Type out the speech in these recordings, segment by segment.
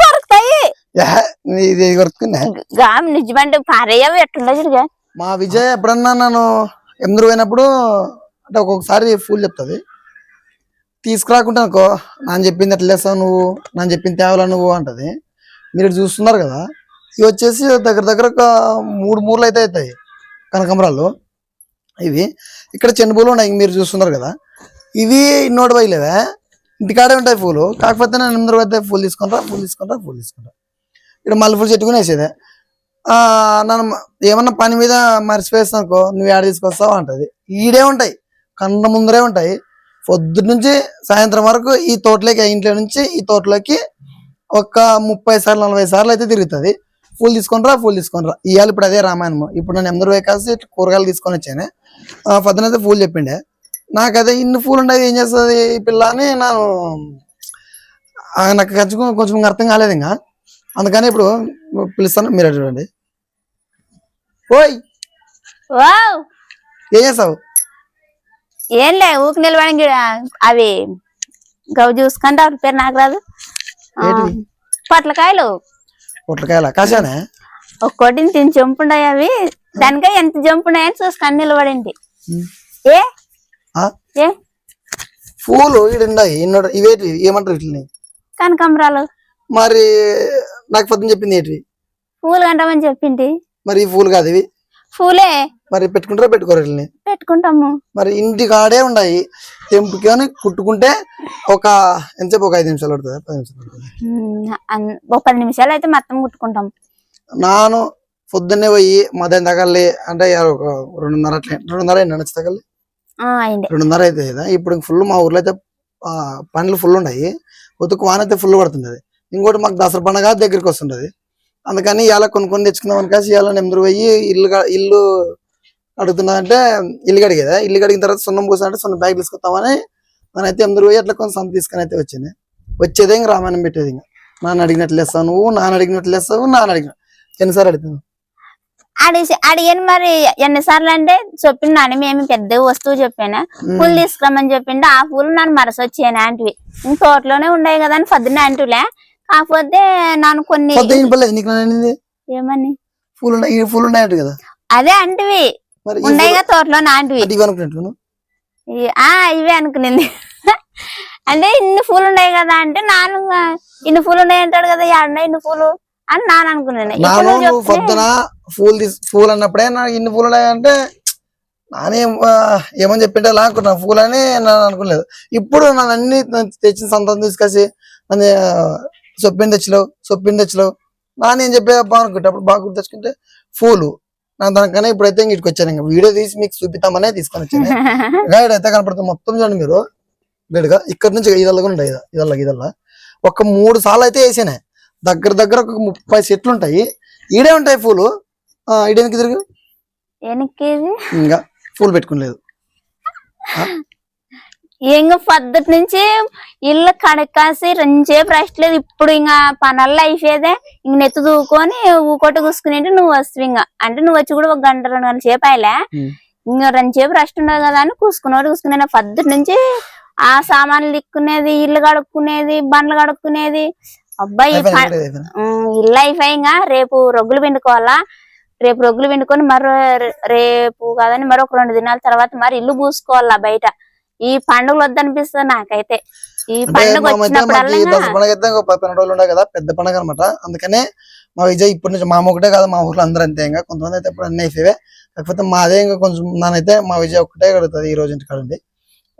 కొరుకుతాయి యా, నీ ఇది కొరుకున్నా పారేయవి ఎట్టుండో చూడుగా. మా విజయ్ ఎప్పుడన్నా నన్ను ఎదురు పోయినప్పుడు అంటే ఒక్కొక్కసారి ఫుల్ చెప్తుంది. తీసుకురాకుంటే అనుకో నాన్న చెప్పింది ఎట్లా చేస్తావు నువ్వు నాన్న చెప్పింది తేవాలా నువ్వు? అంటది. మీరు చూస్తున్నారు కదా ఇవి వచ్చేసి దగ్గర దగ్గర ఒక మూడు మూరలు అయితే అవుతాయి కనకంబరాలు ఇవి. ఇక్కడ చెండుపూలు ఉన్నాయి మీరు చూస్తున్నారు కదా. ఇవి ఇన్నోటి బయలేవే ఇంటికాడే ఉంటాయి పూలు. కాకపోతే నేను ఎనిమిది రూపాయలు పూలు తీసుకుంటా పూలు తీసుకుంటా పూలు తీసుకుంటా. ఇక్కడ మల్లె పూలు చెట్టుకుని వేసేదే. నన్ను ఏమన్నా పని మీద మర్చిపోయేస్తాను అనుకో నువ్వు ఏడ తీసుకొస్తావు అంటది. ఈడే ఉంటాయి. కండ ముందరే ఉంటాయి. పొద్దున్న నుంచి సాయంత్రం వరకు ఈ తోటలోకి ఇంట్లో నుంచి ఈ తోటలోకి ఒక ముప్పై సార్లు నలభై సార్లు అయితే తిరుగుతుంది. ఫుల్ తీసుకొనిరా ఫుల్ తీసుకొనిరా. ఇవాళ ఇప్పుడు అదే రామాయణము. ఇప్పుడు నేను ఎందరో కాసి కూరగాయలు తీసుకొని వచ్చాను పొద్దున అయితే ఫుల్ చెప్పిండే. నాకైతే ఇన్ని ఫుల్ ఉండేది ఏం చేస్తుంది ఈ పిల్ల అని నేను నాకు ఖర్చు కొంచెం అర్థం కాలేదు ఇంకా. అందుకని ఇప్పుడు పిలుస్తాను మీరు చూడండి. ఓయ్! ఏం చేస్తావు? ఏం లే ఊకి నిలవడానికి అవి గవ్ చూసుకుంటా పేరు నాకు రాదు. పొట్లకాయలు. పొట్లకాయల? కాశానే? ఒక్కోటిని తిని జంపుండాయి అవి. దానికే ఎంత జంపున్నాయని చూసుకొని నిలబడింది ఏ? ఏ? పూలు ఇన్నోడు ఇవేటి ఏమంటారు వీటిని? కనకాంబరాలు. మరి నాకు పొద్దున చెప్పింది ఏంటివి పూలు కంటామని చెప్పింది. మరి ఈ పూలు కాదు ఇవి? పూలే. మరి పెట్టుకుంటారా పెట్టుకోరు పెట్టుకుంటాము. మరి ఇంటి కాడే ఉన్నాయి తెంపుకొని కుట్టుకుంటే ఒక ఎంతసేపు ఒక ఐదు నిమిషాలు పడుతుంది? పది నిమిషాలు పడుతుంది? ఒక పది నిమిషాలు అయితే మొత్తం కుట్టుకుంటాం. నాను పొద్దున్నే పోయి మధ్యాహ్నం తగలి అంటే ఒక రెండున్నర అట్లా రెండున్నర అయింది నడిచి తగలి రెండున్నర అయితే ఇప్పుడు ఫుల్ మా ఊర్లో అయితే పనులు ఫుల్ ఉన్నాయి ఉతుకు వాన అయితే ఫుల్ పడుతుంది ఇంకోటి మాకు దసరా పండగ దగ్గరికి వస్తుంటది. అందుకని ఇలా కొన్ని తెచ్చుకుందాం అని కాసి ఇలా నెమ్మది పోయి ఇల్లు క- ఇల్లు అడుగుతున్నదంటే ఇల్లు కడిగేదా ఇల్లు కడిగిన తర్వాత సున్నం పూసా అంటే సున్నం బ్యాగ్ తీసుకొస్తామని నేనైతే ఎమ్మది పోయి అట్లా కొంచెం సంత తీసుకొని అయితే వచ్చింది వచ్చేదే ఇంక రామాయణం పెట్టేది ఇంకా. నాన్న అడిగినట్లు వేస్తావు నువ్వు నాన్న అడిగినట్లు వేస్తావు నాన్న అడిగిన ఎన్నిసార్లు అడుగుతాను అడిగి అడిగాను మరి ఎన్నిసార్లు అంటే చెప్పిన నాన్న మేము పెద్ద వస్తువు చెప్పాను. పూలు తీసుకురమ్మని చెప్పిండు ఆ పూలు నన్ను మరసొచ్చాను ఆంటివి. తోటలోనే ఉండేవి కదా అని పొద్దున్న అంటులే కాకపోతే నన్ను కొన్ని ఏమని? పూలు ఉన్నాయి పూలు ఉన్నాయంట కదా. అదే అంటివి మరి తోటలో నాంటివి. ఇవి అనుకున్నట్టు ఈ- ఆ ఇవే అనుకునింది. అంటే ఇన్ని పూలు ఉన్నాయి కదా అంటే నాన్న ఇన్ని పూలు ఉన్నాయి అంటాడు కదా ఉన్నాయి ఇన్ని పూలు? అని నాన్న అనుకున్నాను నాను పొద్దున పూలు తీసు పూలు అన్నప్పుడే నాకు ఇన్ని పూలు ఉన్నాయంటే నానే ఏమని చెప్పింటే అలా అనుకున్నా పూలు అని నేను అనుకోలేదు ఇప్పుడు నన్ను అన్ని తెచ్చిన సంతం తీసుకొచ్చి నన్ను సొప్పిని తెచ్చలేవు సొప్పిని తెచ్చలేవు నాన్న ఏం చెప్పే బాగా అనుకుంటే అప్పుడు బాగా గుర్తు తెచ్చుకుంటే పూలు. నా దానికన్నా ఇప్పుడైతే ఇంక ఇటుకు వచ్చాను ఇంకా. వీడియో తీసి మీకు చూపిద్దామనే తీసుకొని వచ్చాను గైడ్ అయితే కనపడుతుంది మొత్తం చూడండి మీరు. గడిగా ఇక్కడ నుంచి ఇదల్లా కూడా ఉంటాయి ఇదల్లా ఇదల్లా ఒక మూడు సార్లు అయితే వేసానే. దగ్గర దగ్గర ఒక ముప్పై చెట్లు ఉంటాయి. ఈడే ఉంటాయి పూలు. ఆ, ఈడేనికి తిరిగి? ఇంకా పూలు పెట్టుకోలేదు ఇంక పొద్దుటి నుంచి ఇల్లు కడకాసి రెంచేపు రెస్ట్ లేదు. ఇప్పుడు ఇంకా పనుల్లో అయిపోయేదే ఇంక నెత్తి దూకొని ఊకోట కూసుకునేంటి నువ్వు వస్తావు ఇంకా అంటే నువ్వు వచ్చి కూడా ఒక గంట రెండు గంటల సేపు అయ్యలే ఉమ్. ఇంకా రెండుసేపు రెస్ట్ ఉండదు కదా అని కూసుకునేవాడు కూసుకునే పొద్దుటి నుంచి ఆ సామాన్లు దిక్కునేది ఇల్లు కడుక్కునేది బండ్లు కడుక్కునేది. అబ్బాయి. ఇల్లు అయిపోయి ఇంకా రేపు రొగ్గులు పిండుకోవాలా? రేపు రొగ్గులు పిండుకొని మరో రేపు కాదని మరొక రెండు దినాల తర్వాత మరి ఇల్లు పూసుకోవాలా బయట. ఈ పండుగలు వద్దనిపిస్తుంది నాకైతే. ఈ పండుగ ఉండే కదా పెద్ద పండుగ అనమాట అందుకనే మా విజయ్ ఇప్పటి నుంచి మా ఒకటే కాదు మా ఊర్లో అందరూ అంతే ఇంకా. కొంతమంది అయితే ఇప్పుడు అన్ని అయిపోయాయి కాకపోతే మాదే ఇంకా కొంచెం నానైతే మా విజయ్ ఒక్కటే కడుగుతుంది ఈ రోజు ఇంటి కాడ ఉంది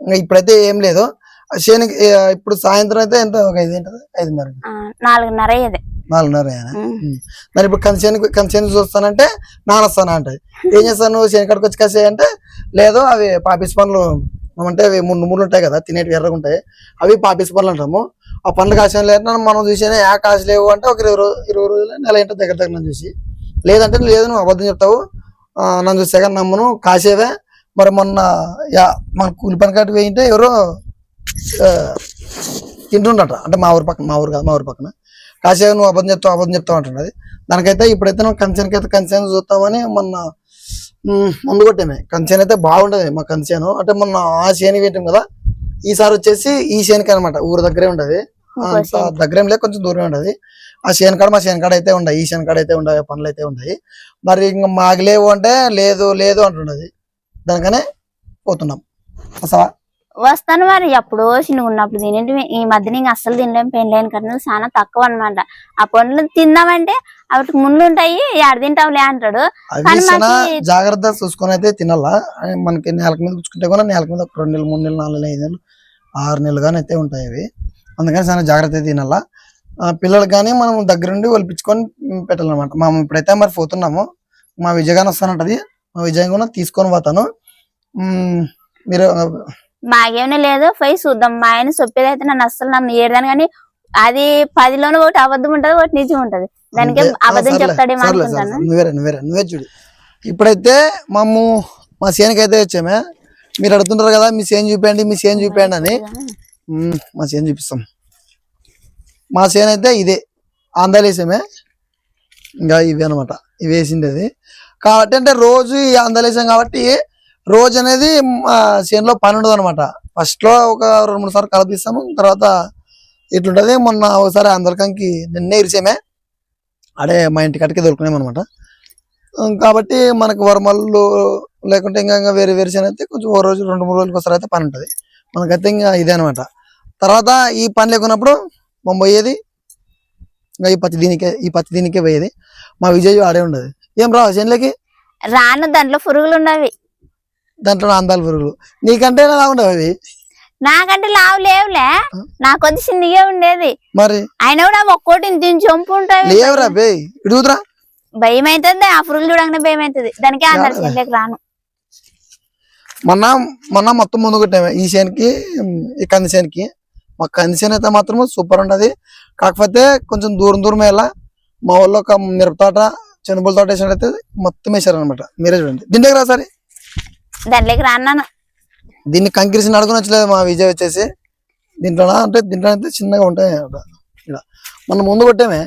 ఇంకా ఇప్పుడైతే ఏం లేదు. శనికి ఇప్పుడు సాయంత్రం అయితే ఎంత ఒక ఐదు ఏంటది? ఐదున్నర. నాలుగున్నర అయ్యేది. నాలుగున్నర. మరి ఇప్పుడు కంచెని కంచెని చూస్తానంటే అంటది. ఏం చేస్తాను శనికాడికి వచ్చి కాసే అంటే లేదు అవి పాపిస్ పనులు అంటే అవి మూడు మూడు ఉంటాయి కదా తినేటివి ఎర్రగా ఉంటాయి. అవి పాపిస్ పనులు అంటాము. ఆ పండ్లు కాసిన లేదంటే మనం చూసేనే ఆ కాసి లేవు అంటే ఒక ఇరవై రోజు ఇరవై రోజులు నెల ఏంటో దగ్గర దగ్గర నన్ను చూసి. లేదంటే లేదు నువ్వు అబద్ధం చెప్తావు. నన్ను చూస్తే కానీ నమ్మను కాసేవే. మరి మొన్న యా మన కూలి పని కాటి వేయింటే ఎవరో తింటుండట. అంటే మా ఊరు పక్కన మా ఊరు కాదు మా ఊరు పక్కన. కాసేపు నువ్వు అబద్ధం చెప్తావు అబద్ధం చెప్తావు అంటున్నది. దానికైతే ఇప్పుడైతే నువ్వు కంచెన్కి అయితే కంచెన్ చూస్తామని మొన్న ముందు కొట్టామే. కంచేను అయితే బాగుంటది మా కంచేను. అంటే మొన్న ఆ చేను పెట్టాం కదా ఈసారి వచ్చేసి ఈ చేనుకి అనమాట ఊరు దగ్గరే ఉంటది. దగ్గరేం లేక కొంచెం దూరమే ఉంటది. ఆ చేనుకాడ మా చేనుకాడ అయితే ఉండయి ఈ చేనుకాడ అయితే ఉండవు పనులు అయితే ఉన్నాయి మరి ఇంకా మాకు లేవు అంటే లేదు లేదు అంటున్నది దానికనే పోతున్నాం. అసలు వస్తాను మరి. ఎప్పుడో చిన్నగా ఉన్నప్పుడు తినేటి ఈ మధ్య ఇంకా అస్సలు తినలేం పెళ్ళైన కన్నా చాలా తక్కువ అన్నమాట. ఆ పండ్లు తిందామంటే వాటికి ముళ్ళు ఉంటాయి ఎడ తింటావులే అంటాడు. అవి జాగ్రత్త చూసుకొని అయితే తినాలా? మనకి నేలకు మీద కూర్చుకుంటే కూడా నేలకు మీద ఒక రెండు నెలలు మూడు నెలలు నాలుగు నెలలు ఐదు నెలలు ఆరు నెలలు కానీ అయితే ఉంటాయి అవి. అందుకని చాలా జాగ్రత్త తినాలా? ఆ, పిల్లలకు కానీ మనం దగ్గరుండి ఒలిపించుకొని పెట్టాలన్నమాట. మనం ఇప్పుడైతే మరి పోతున్నాము. మా విజయగానే వస్తానంటది. మా విజయం కూడా తీసుకొని పోతాను. మీరు మాకేమీ లేదు. పోయి చూద్దాం. మా ఆయన చెప్పేది అయితే నన్ను అస్సలు నన్ను ఏడదాను కానీ అది పదిలోనే ఒకటి అబద్ధం ఉంటది ఒకటి నిజం ఉంటది. దానికి అబద్ధం చెప్తాడేమో అనుకుంటాను. నువ్వే చూడు. ఇప్పుడైతే మాము మా సేనుకి అయితే వచ్చామే. మీరు అడుగుతుంటారు కదా మీ సేను చూపించండి మీ సేను చూపించండి అని. మా చేను చూపిస్తాం. మా చేను అయితే ఇదే. ఆందాలు వేసామే. ఇంకా ఇవి అనమాట ఇవి వేసిండేది. కాబట్టి అంటే రోజు ఈ ఆందాలు వేసాం కాబట్టి రోజు అనేది మా చేనులో పని ఉండదు అనమాట ఫస్ట్లో ఒక రెండు మూడు సార్లు కలపిస్తాము తర్వాత ఇట్లుంటుంది మొన్న ఒకసారి అందరికంకి నిన్నే ఇరిచేమే అడే మా ఇంటి కట్టుకే దొరుకునేమన్నమాట. కాబట్టి మనకు వరమల్లు లేకుంటే ఇంకా ఇంకా వేరే వేరే చేను అయితే కొంచెం ఓ రోజు రెండు మూడు రోజులకి ఒకసారి అయితే పని ఉంటుంది మనకైతే ఇంకా ఇదే అనమాట తర్వాత ఈ పని లేకున్నప్పుడు మనం పోయేది ఇంకా ఈ పత్తి దీనికే ఈ పత్తి దీనికే పోయేది. మా విజయ్ ఆడే ఉండదు. ఏం రావు చేనులకి రాను దాంట్లో పురుగులు ఉన్నవి దాంట్లో అందాల పురుగులు. నీకంటే ఎలా ఉండవు అవి? నాకంటే లావు లేవులే. నాకు కొద్ది చిన్నగా ఉండేది. మరి? అయినా కూడా ఒక్కోటి దీని చంపు ఉంటాయి లేవురా బే ఇడుగుతురా భయం అవుతుంది ఆ పురుగులు చూడగానే భయం అవుతుంది దానికి అందరి చాలా. చేతిలోకి రాను. మొన్న మొన్న మొత్తం ముందు కొట్టాము ఈ చేనుకి ఈ కంది చేనుకి మా కంది చేను అయితే మాత్రం సూపర్ ఉండదు కాకపోతే కొంచెం దూరం దూరం వెళ్ళా మా వాళ్ళు ఒక మిరప తోట చెనుపుల తోట వేసినట్టయితే మొత్తం వేసారు అనమాట మీరే చూడండి. దీంట్లోకి రా సరే. దాంట్లోకి రాన్నాను. దీన్ని కంకిరిసి నడుకుని వచ్చలేదు మా విజయ్ వచ్చేసి దీంట్లో అంటే దీంట్లో అయితే చిన్నగా ఉంటాయి ఇక్కడ మనం ముందు కొట్టామే.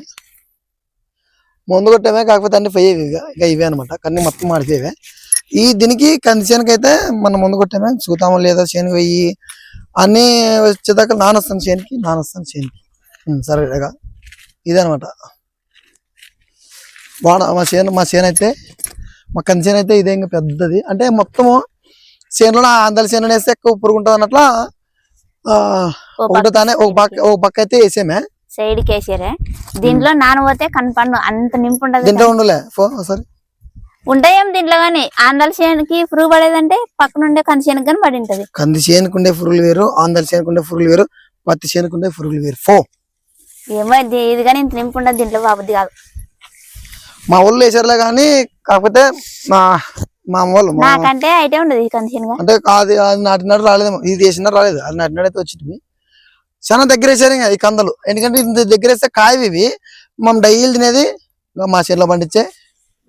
ముందు కొట్టామే కాకపోతే అన్ని పోయి ఇక. ఇక ఇవే అనమాట కన్నీ మొత్తం మాడిపోయేవే. ఈ దీనికి కంది చేనుకైతే అయితే మనం ముందు కొట్టామే. చూతాము లేదా చేనుకి పోయి అన్నీ వచ్చేదాకా నానొస్తాను చేనుకి నానొస్తాను చేనుకి. సరే ఇక. ఇదే అనమాట వాడ మా చేను మా చేను అయితే మా కంది చేను అయితే ఇదే ఇంకా పెద్దది. అంటే మొత్తము చేనులో ఆందల చేను వేస్తే ఎక్కువ పురుగు ఉంటుంది అన్నట్ల ఒకటో తానే ఒక పక్క ఒక పక్క అయితే వేసామే. సైడ్ కేసారే దీంట్లో నానబోతే కనపండు అంత నింపు ఉండదు దీంట్లో ఉండలే. సరే. ఉంటాయేం దీంట్లో గానీ ఆంధ్రాల చేనుకి పురుగు పడేదంటే పక్కన ఉండే కంది చేనుకి కానీ పడి ఉంటది కంది చేనుకుండే పురుగులు వేరు ఆందల చేనుకుండే పురుగులు వేరు పత్తి చేనుకుండే పురుగులు వేరు. ఫో. ఏమో ఇది ఇది కానీ ఇంత నింపు ఉండదు దీంట్లో బాబుద్ది కాదు. మా ఊళ్ళో వేసారులే కానీ కాకపోతే మా మా వాళ్ళు మా నాకంటే అయితే ఉండదు అంటే అది అది నాటినాడు రాలేదేమో ఇది వేసినా రాలేదు? అది నాటినాడు అయితే వచ్చింది. చాలా దగ్గర వేసారు ఇంకా ఈ కందలు. ఎందుకంటే ఇంత దగ్గర వేస్తే కాయవి ఇవి. మనం డైలీ తినేది మా చేతిలో పండించే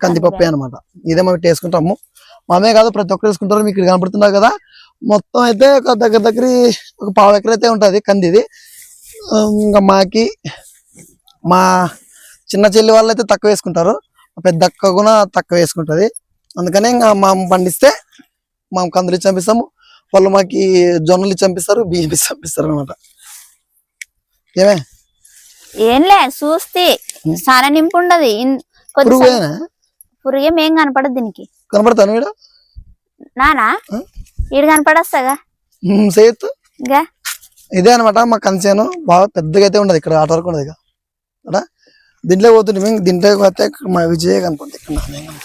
కందిపప్పే అనమాట ఇదే మేము వేసుకుంటాము మామే కాదు ప్రతి ఒక్కరు వేసుకుంటారు మీకు ఇక్కడ కనపడుతున్నారు కదా. మొత్తం అయితే ఒక దగ్గర దగ్గర ఒక పావు ఎకర అయితే ఉంటుంది కంది ఇది. ఆ, ఇంకా మాకి మా చిన్న చెల్లి వాళ్ళు అయితే తక్కువ వేసుకుంటారు. పెద్ద అక్క కూడా తక్కువ వేసుకుంటది. అందుకనే ఇంకా మా పండిస్తే మా కందులు ఇచ్చి పంపిస్తాము. వాళ్ళు మాకి జొన్నలు ఇచ్చి పంపిస్తారు బియ్యం ఇచ్చి పంపిస్తారు అనమాట ఏమే? ఏంలే చూస్తే చాలా నింపు ఉండదు. పురుగు ఏం కనపడదు దీనికి. కనపడతాను వీడు నానా? ఈడు కనపడొస్తాగా? సేత్ ఇంకా ఇదే అనమాట మా కంచాను బాగా పెద్దగా అయితే ఉండదు ఇక్కడ ఆట వరకు ఉండదు ఇక. దీంట్లో పోతుంది మేము దీంట్లో పోతే మా విజయ్ కనపడుతుంది ఇక్కడ కనపడుతుంది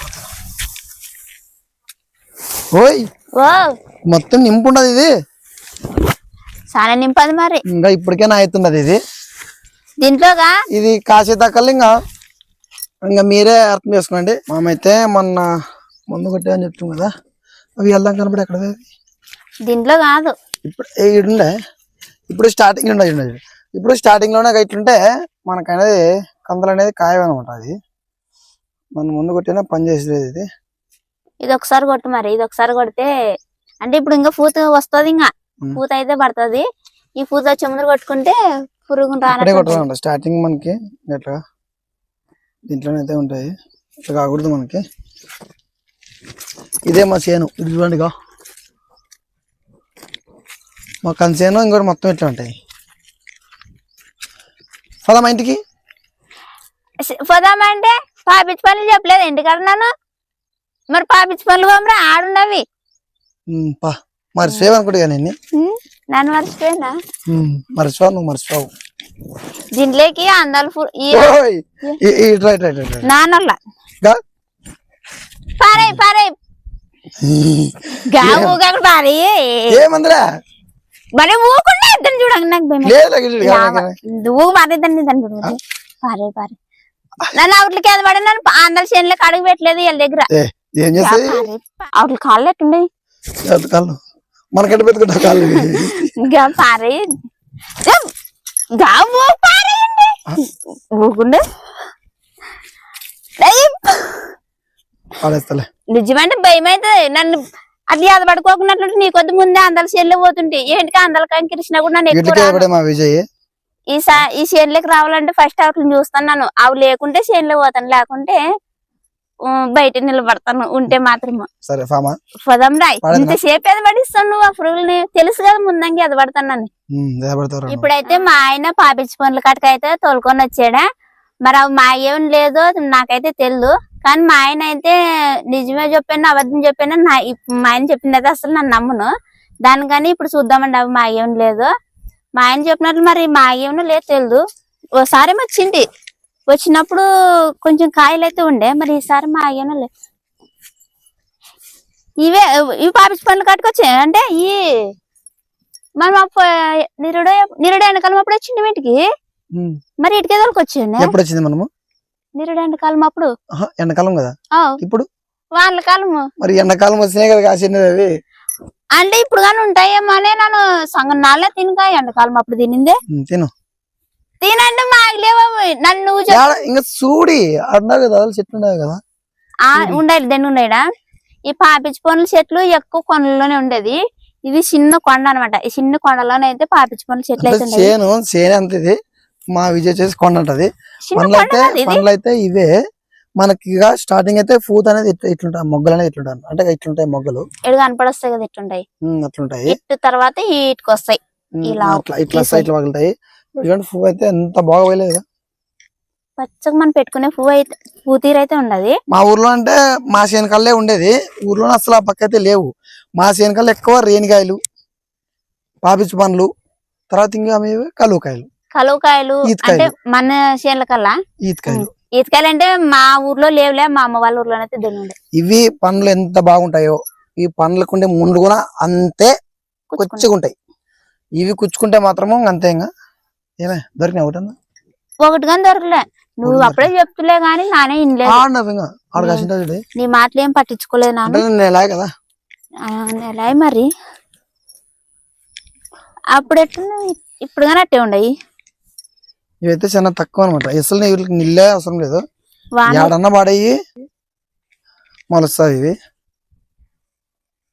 ఓయ్! మొత్తం నింపు ఉండదు ఇది. చాలా నింపది మరి. ఇంకా ఇప్పటికైనా అవుతున్నది ఇది. దీంట్లోగా? ఇది కాసేదాకల్లా ఇంకా ఇంకా మీరే అర్థం చేసుకోండి. మామైతే మొన్న ముందు కొట్టామని చెప్తాం కదా అవి వెళ్దాం కనపడి ఎక్కడ దీంట్లో కాదు. ఇప్పుడు ఏ ఈడుండే ఇప్పుడు స్టార్టింగ్ ఉండే ఈడుండే. ఇప్పుడు స్టార్టింగ్లోనే ఇట్లుంటే మనకు అనేది కందలు అనేది కాయవన్నమాట అది. మనం ముందు కొట్టినా పని చేసేది ఇది. ఇది ఒకసారి కొట్టు మరి. ఇది ఒకసారి కొడితే అంటే ఇప్పుడు ఇంకా పూత వస్తుంది ఇంకా. పూత అయితే పడుతుంది. ఈ పూత వచ్చే ముందు కొట్టుకుంటే పురుగు రానట్టు స్టార్టింగ్ మనకి ఇట్లా దీంట్లోనే అయితే ఉంటాయి. ఇట్లా కాకూడదు మనకి. ఇదే మా చేను. ఇది చూడండిగా మా కంచేను ఇంకోటి మొత్తం ఇట్లా ఉంటాయి. పదా మా ఇంటికి. పోదామంటే పాపించి పనులు చెప్పలేదు. ఇంటికాడ నన్ను? మరి పాపించి పనులు పోమరా ఆడున్నవి. నేను ఉమ్, నన్ను మర్చిపోయినా మర్చిపోవు నువ్వు మర్చిపోవు దీంట్లోకి అందాలు. పారే పారే పారే. ఏమందిరా? మరి ఊకుండా ఇద్దరు చూడండి నాకు. ఊగు మారేద్దండి దాన్ని చూడండి పారే పారే నన్ను అవుట్లకి పడి నన్ను ఆంధ్ర చేనులకు అడుగు పెట్టలేదు వీళ్ళ దగ్గర. ఏ, చేస్తాయి? అవుట్ల కాళ్ళు ఎట్టుండే? ఎవరి కాళ్ళు? మనకెట్ట పెట్టుకుంటా కాళ్ళు? ఇంకా పారే. నిజమంటే భయం అవుతుంది నన్ను అది అది పడుకోకున్నట్లుంటే నీ కొద్ది ముందే అందరు చేనులో పోతుంటే. ఏంటికి అందరు కంకిరిసినా కూడా నన్ను ఎక్కువ విజయ్? ఈ సా ఈ చేనులోకి రావాలంటే ఫస్ట్ అవుట్లను చూస్తాను అవి లేకుంటే చేనులో పోతాను. లేకుంటే బయట నిలబడతాను. ఉంటే మాత్రం సరే పదం రాయ్? ఇంతసేపు నువ్వు? ఆ పురుగుల్ని తెలుసు కదా ముందంగి నిలబడతారు ఇప్పుడైతే మా ఆయన పాపించి పనుల కట్టకైతే తోలుకొని వచ్చాడా. మరి అవి మా ఏం లేదో నాకైతే తెలియదు కానీ మా ఆయన అయితే నిజమే చెప్పాను అబద్ధం చెప్పాను. నా మా ఆయన చెప్పింది అయితే అసలు నన్ను నమ్మును. దానికని ఇప్పుడు చూద్దామండి అవి మా ఏం లేదు. మా ఆయన చెప్పినట్లు మరి మా ఏమో లేదు తెలియదు ఓసారి ఏమో వచ్చింది వచ్చినప్పుడు కొంచెం కాయలు అయితే ఉండే మరి ఈసారి మా ఏమో లేదు ఇవే ఇవి పాపించి పనులు కట్టుకొచ్చా అంటే ఈ మనం నిరుడు నిరుడు ఎండకాలం అప్పుడు వచ్చింది ఇంటికి. మరి ఇటుకే తోలుకొచ్చిండు. ఎప్పుడు వచ్చింది మనము? నిరుడు ఎండకాలం అప్పుడు. ఎండాకాలం కదా? ఇప్పుడు? వాళ్ళ కాలము. మరి ఎండాకాలం వచ్చినాయి కదా కాసింది అవి అంటే ఇప్పుడు కానీ ఉంటాయేమో అని నన్ను సంగం నాళ్ళే తినగా ఎండకాలం అప్పుడు తినిందే? తిను. తినండి మాగలేవు నన్ను ఇంకా చూడి కదా అసలు చెట్లు ఉన్నాయి కదా. ఆ, ఉండాలి దెండి ఉండేడా? ఈ పాపిచ్చి పనుల చెట్లు ఎక్కువ కొండలోనే ఉండేది. ఇది చిన్న కొండ అన్నమాట. ఈ చిన్న కొండలోనే అయితే పాపిచ్చి పనుల చెట్లు అయితే ఉండేది చేను చేను అంత ఇది. మా విజయ్ చేసి కొండ ఉంటది పండ్లు అయితే ఇవే. మనకి స్టార్టింగ్ అయితే పూత అనేది ఇట్లా ఇట్లుంటాయి మొగ్గలు అనేది ఇట్లుంటాయి. అంటే ఇట్లుంటాయి మొగ్గలు. ఎడు కనపడొస్తాయి కదా ఇట్టుంటాయి ఉమ్, అట్లుంటాయి. తర్వాత ఇటుకు వస్తాయి ఇలా ఇట్లా ఈ సైట్లు పగులుతాయి. ఇటువంటి పువ్వు అయితే ఎంత బాగా పోయలేదు. పచ్చగా మనం పెట్టుకునే పువ్వు అయితే పూతీరు అయితే ఉండదు. మా ఊర్లో అంటే మా శనకల్లే ఉండేది. ఊర్లో అసలు ఆ పక్క అయితే లేవు. మా శనకల్లో ఎక్కువ రేణికాయలు పాపిచ్చి పండ్లు తర్వాత ఇంకా కలువకాయలు. కలువకాయలు. అంటే మన చేనుల కల్లా ఈతకాయలు. ఈతకాయలు అంటే మా ఊర్లో లేవులే మా అమ్మ వాళ్ళ ఊర్లోనైతే దిగుండే ఇవి పండ్లు ఎంత బాగుంటాయో ఈ పండ్లకు ఉండే ముండ్లు కూడా అంతే కొచ్చిగా ఉంటాయి ఇవి కుచ్చుకుంటే మాత్రము అంతే ఇంకా ఏమే దొరికినాయి ఒకటి ఒకటి కానీ దొరకలే. నువ్వు అప్పుడే చెప్తులే గాని నానే ఇనలేదు నీ మాటలు ఏం పట్టించుకోలేదు నాన్న. కదా. ఆ, నెల మరి. అప్పుడు ఇప్పుడు కానీ అట్టే ఉండయి. ఇవైతే చాలా తక్కువ అనమాట అసలు వీళ్ళకి నిల్లే అవసరం లేదు. ఏడన్నా పాడయ్యి మొలుస్తాయి ఇవి.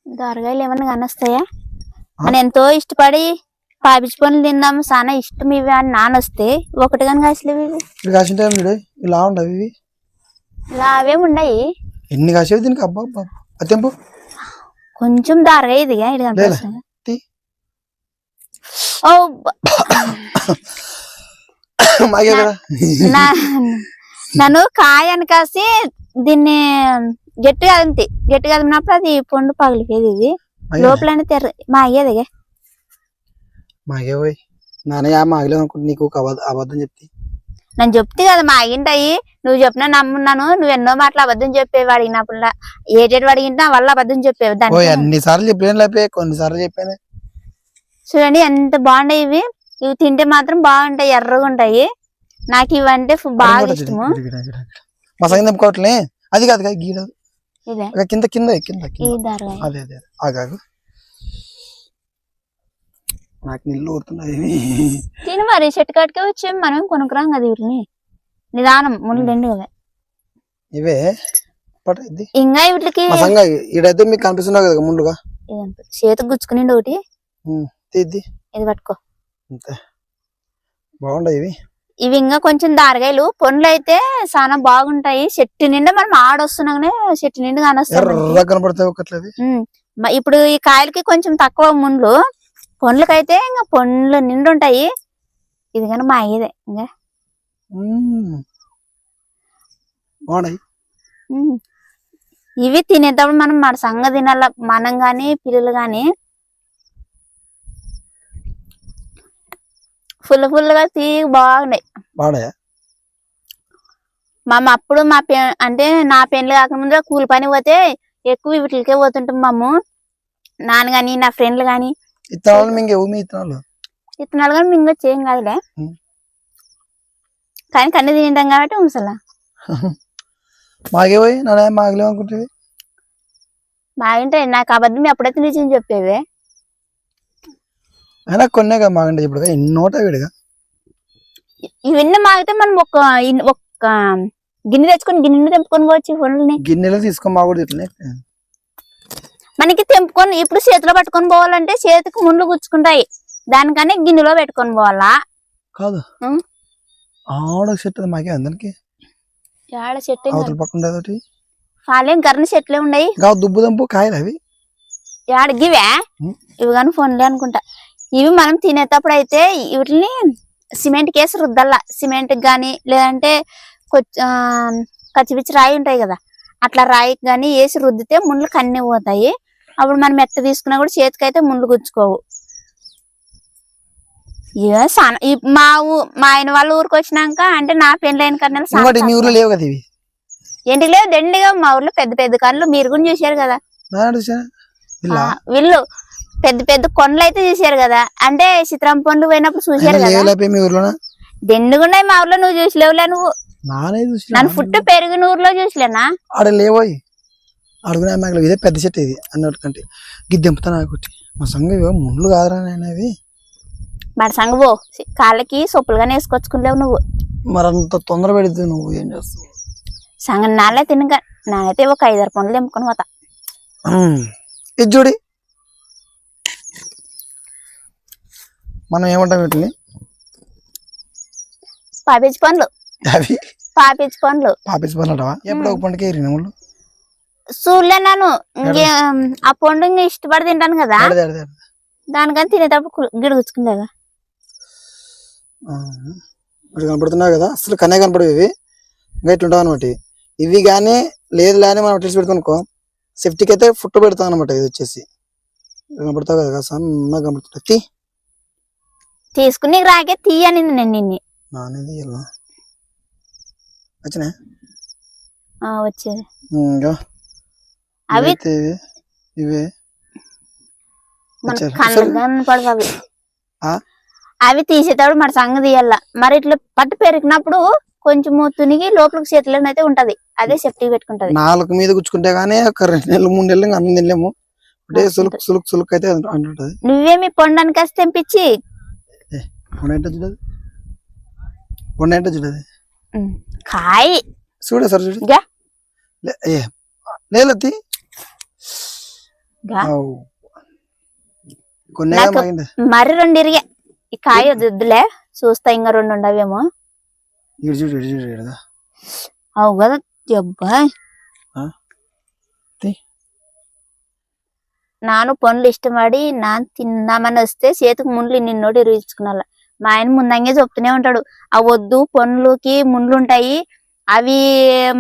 దొరగాయలు ఏమన్నా కనొస్తాయా? అని ఎంతో ఇష్టపడి పాపిచ్చి పనులు తిందాము చాలా ఇష్టం ఇవి అని నాన్న వస్తే ఒకటి కానీ కాసలేవు ఇవి. ఇవి కాసింటే చూడు ఇలా ఉండవు ఇవి. ఇలా అవేమి ఉండయి. ఎన్ని కాసేవి దీనికి? అబ్బా అబ్బా. అత్యంపు కొంచెం దారగా ఇదిగా ఇది. ఓ నన్ను కాయని కాసి దీన్ని గట్టిగా అదింతి గట్టిగా అదిమినప్పుడు అది పండు పగిలిపోయేది ఇది. లోపల తెర్ర మా అయ్యేదిగా. అనుకుంటే నీకు ఒక అబద్ధ- చెప్తే. నన్ను చెప్తే కదా మా అయ్యింటాయి నువ్వు చెప్పినా నమ్మున్నాను. నువ్వు ఎన్నో మాటలు అబద్ధం చెప్పేవి అడిగినప్పుడు ఏటేటి అడిగింటే వల్ల అబద్ధం చెప్పేవి ఓ దానికి అన్ని సార్లు చెప్పాను లేపే కొన్ని సార్లు చెప్పాను. చూడండి ఎంత బాగున్నాయి ఇవి ఇవి తింటే మాత్రం బాగుంటాయి ఎర్రగా ఉంటాయి. నాకు ఇవంటే బాగా ఇష్టము. మా సంగతి తెంపుకోవట్లే అది కాదు కాదు గీడ కింద కింద కింద ఈ కింద దారగా అదే అదే. అదే. ఆగాగు నాకు నీళ్ళు ఊరుతున్నాయి. తిని మరి చెట్టు కాటికే వచ్చి మనం కొనుక్కురాం కదా వీటిని. నిదానం దండి కదా ఇవే. ఇంకా వీటికి ఈడైతే మీకు కనిపిస్తున్నావు కదా ముందుగా? చేతికి గుచ్చుకుని ఒకటి. ఇది పట్టుకో. అంతే. బాగుండయి ఇవి? ఇవి ఇంకా కొంచెం దారగాయలు. పండ్లు అయితే చాలా బాగుంటాయి. చెట్టు నిండా మనం ఆడొస్తున్నాగానే చెట్టు నిండా కానొస్తాయి ఒకట్లేదు ఇప్పుడు ఈ కాయలకి కొంచెం తక్కువ ముండ్లు. పండ్లకైతే ఇంకా పండ్లు నిండు ఉంటాయి. ఇది కానీ మా అయ్యేదే ఇంకా. బాగున్నాయి. ఇవి తినేటప్పుడు మనం మన సంగ తినాల మనం గాని పిల్లలు గాని ఫుల్ ఫుల్గా తీ బాగున్నాయి. బాగున్నాయా? మా అప్పుడు మా పె అంటే నా పెళ్ళి కాకముందు కూలి పని పోతే ఎక్కువ వీటికే పోతుంటాం మాము. నాన్న గాని నా ఫ్రెండ్లు గాని. ఇత్తనాలు మింగే ఊమి ఇత్తనాలు? ఇత్తనాలు కానీ మింగ చేయం కాదులే. కానీ కన్ను తింటాం కాబట్టి ఉంసలా మాగే పోయి నానే మాగలేవు అనుకుంటే మా ఇంటే నాకు అబద్ధం ఎప్పుడైతే నిజం చెప్పేవే. అయినా కొన్నే కదా మాగంటే ఇప్పుడు ఎన్నోట వీడిగా? ఇవన్నీ మాగితే మనం ఒక ఒక గిన్నె తెచ్చుకొని గిన్నె తెంపుకొని పోవచ్చు ఫోన్లని గిన్నెలో తీసుకొని మాగూడదు ఇట్లనే. మనకి తెంపుకొని ఇప్పుడు చేతిలో పట్టుకొని పోవాలంటే చేతికి ముండ్లు గుచ్చుకుంటాయి. దానికనే గిన్నెలో పెట్టుకొని పోవాలా? కాదు. ఆడ చెట్టు మాకే అందరికి. ఏడ చెట్టు అవతల పక్క ఉండేది ఒకటి. ఫాలేం కర్ణ చెట్లే ఉన్నాయి దుబ్బు దంపు కాయలు అవి. ఏడ గివే? ఉం. ఇవి కానీ ఫోన్లే అనుకుంటా. ఇవి మనం తినేటప్పుడు అయితే వీటిని సిమెంట్ కేసి రుద్దల్లా. సిమెంట్ గాని లేదంటే కచ్చిపిచ్చి రాయి ఉంటాయి కదా అట్లా రాయి గాని వేసి రుద్దితే ముండ్లు కన్నీ పోతాయి. అప్పుడు మనం ఎట్ట తీసుకున్నా కూడా చేతికైతే ముండ్లు గుచ్చుకోవు. మా ఊ మా ఆయన వాళ్ళ ఊరికి వచ్చినాక అంటే నా పెళ్ళైన కన్నా లేవు కదా ఇవి? ఏంటి లేవు దండిగా మా ఊర్లో పెద్ద పెద్ద కళ్ళు మీరు కూడా చూశారు కదా. వీళ్ళు పెద్ద పెద్ద కొండలు అయితే చూశారు కదా. అంటే చిత్రం పండ్లు పోయినప్పుడు చూశారు కదా. దెండుగున్నాయి మా ఊర్లో నువ్వు చూసలేవులే నువ్వు. నానే నన్ను పుట్టు పెరిగిన ఊర్లో చూసలేనా? ఆడ లేవోయ్. అడుగునే ఇదే పెద్ద చెట్టు ఇది అన్నట్టుకంటే. గిద్ది దింపుతా నాకు మా ఇవో ముండ్లు కాదురా నాయన అవి. మరి సంగ పో. కాళ్ళకి సొప్పులుగానే వేసుకొచ్చుకుంటావు నువ్వు. మరి అంత తొందర పెడితే నువ్వు ఏం చేస్తావు? సంగ నాలే తినక నానైతే ఒక ఐదారు పండ్లు తెంపుకొని పోతా. ఇది చూడి మనం ఏమంటాం వీటిని? పాపిచ్చి పండ్లు. అవి? పాపిచ్చి పండ్లు. పాపిస్ పనులటవా ఎప్పుడు ఒక పండుగ ఏరిన వాళ్ళు చూడలే నన్ను ఆ పండు ఇష్టపడి తింటాను కదా. దానికని తినేటప్పుడు గిడుగుచ్చుకుందేగా ఆ. ఇప్పుడు కనపడుతున్నావు కదా. అసలు కనే కనపడవు ఇవి. ఇంకా ఇట్లుంటావు అనమాట ఇవి. కానీ లేదు లేని మనం అట్లీస్ట్ పెడతాం అనుకో సేఫ్టీకి అయితే ఫుట్ పెడతాం అనమాట ఇది వచ్చేసి. కనపడతావు కదా సన్నగా కనపడుతుంది తీసుకుని రాకే తీయనింది నేను నిన్ని. నానేది ఇలా వచ్చినా ఆ, వచ్చేది. ఇంకా అవి ఇవైతే ఇవి ఇవే. మన వచ్చారు. కళ్ళు అసలు- కనపడవు అవి. ఆ? అవి తీసేటప్పుడు మన సంగ తీయాల. మరి ఇట్లా పట్టు పెరిగినప్పుడు కొంచెం తునిగి లోపలికి చేతిలోనే అయితే ఉంటది. అదే సేఫ్టీ పెట్టుకుంటది. నాలుగు మీద గుచ్చుకుంటే గానీ ఒక రెండు నెలలు మూడు నెలలు ఇంకా అన్నం తినలేము. అంటే సులుకు సులుకు సులుకు అయితే అంటుంటది. నువ్వేమి పొండానికి వస్తే తెంపించి చూడదు చూడదు కాయి చూడే సార్ చూడు. కొన్ని మరి రెండు ఇరిగే ఈ కాయ వద్దులే చూస్తా ఇంకా రెండు ఉండవేమో చూడు చూడు ఇడదా అవు కదా అబ్బాయ్. నాను పండ్లు ఇష్టపడి నాన్న తిందామని వస్తే చేతికి ముండ్లు నిన్నోటి ఇరుచుకున్నా మా ఆయన ముందంగే చెప్తూనే ఉంటాడు. ఆ వద్దు పండ్లుకి ముండ్లు ఉంటాయి అవి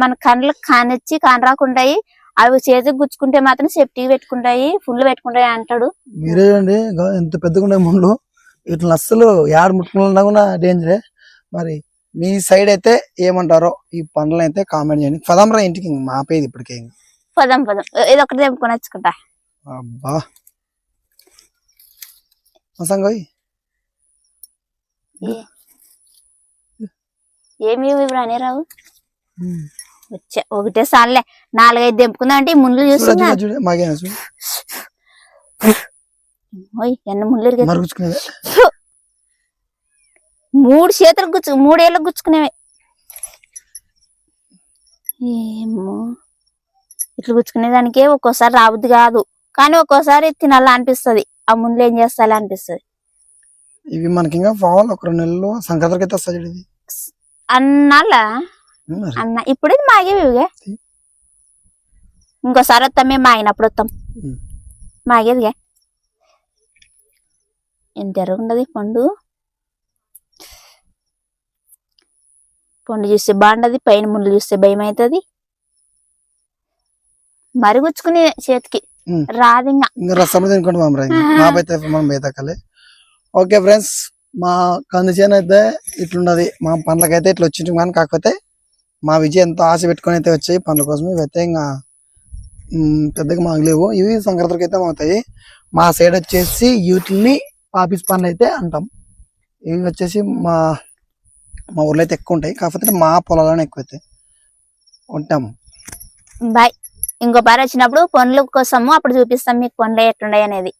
మన కండ్లకు కానొచ్చి కానరాకుంటాయి. అవి చేతికి గుచ్చుకుంటే మాత్రం సేఫ్టీ పెట్టుకుంటాయి ఫుల్ పెట్టుకుంటాయి అంటాడు. మీరే చూడండి ఎంత పెద్దగా ముండ్లు. ఇట్లా అస్సలు యాడ ముట్టుకున్నా కూడా డేంజరే మరి మీ సైడ్ అయితే ఏమంటారో ఈ పండ్లు అయితే కామెంట్ చేయండి. పదం రా ఇంటికి ఇంక మాపేది ఇప్పటికే. పదం పదం. ఇది ఒకటి తెంపుకొని వచ్చుకుంటా. అబ్బా. ఏమి ఇప్పుడు అనే రావు వచ్చా ఒకటే సార్లే. నాలుగైదు తెంపుకుందా అంటే చూడ చూస్తున్నా. ఎన్న ముళ్ళు మూడు చేతులు గుచ్చు మూడేళ్ళకు గుచ్చుకునేవి. ఏమో. ఇట్లా గుచ్చుకునేదానికే ఒక్కోసారి రాబుద్ది కాదు. కానీ ఒక్కోసారి తినాలా అనిపిస్తది ఆ ముందు ఏం చేస్తాలే అనిపిస్తది. ఇవి మనకి ఇంకా పోవాలి ఒక రెండు నెలలు సంక్రాంతికి అయితే చూడు ఇది అన్నాళ్ళ అన్న. ఇప్పుడు ఇది మాగేవి ఇంకోసారి వస్తాం మేము మాగినప్పుడు వస్తాం. మాగేదిగా? ఎంత ఎరుగుండదు పండు. పండు చూస్తే బాగుండదు పైన ముళ్ళు చూస్తే భయం అవుతుంది మరి గుచ్చుకునే చేతికి. రాదు ఇంకా. రసం మామరా మాపైతే మనం బేతకలే ఓకే ఫ్రెండ్స్ మా కంది చేను అయితే ఇట్లున్నది. మా పండ్లకైతే ఇట్లా వచ్చింటాం కానీ కాకపోతే మా విజయ్ ఎంతో ఆశ పెట్టుకొని అయితే వచ్చాయి పండ్ల కోసం ఇవైతే ఇంకా పెద్దగా మాకు లేవు. ఇవి సంక్రాంతికి అయితే అవుతాయి. మా సైడ్ వచ్చేసి వీటిని పాపిస్ పండ్లు అయితే అంటాం. ఇవి వచ్చేసి మా మా ఊర్లో అయితే ఎక్కువ ఉంటాయి. కాకపోతే మా పొలాల్లోనే ఎక్కువ అవుతాయి ఉంటాం బాయ్. ఇంకో పారి వచ్చినప్పుడు పనుల కోసము అప్పుడు చూపిస్తాం మీకు పనులు ఎట్లున్నాయి అనేది.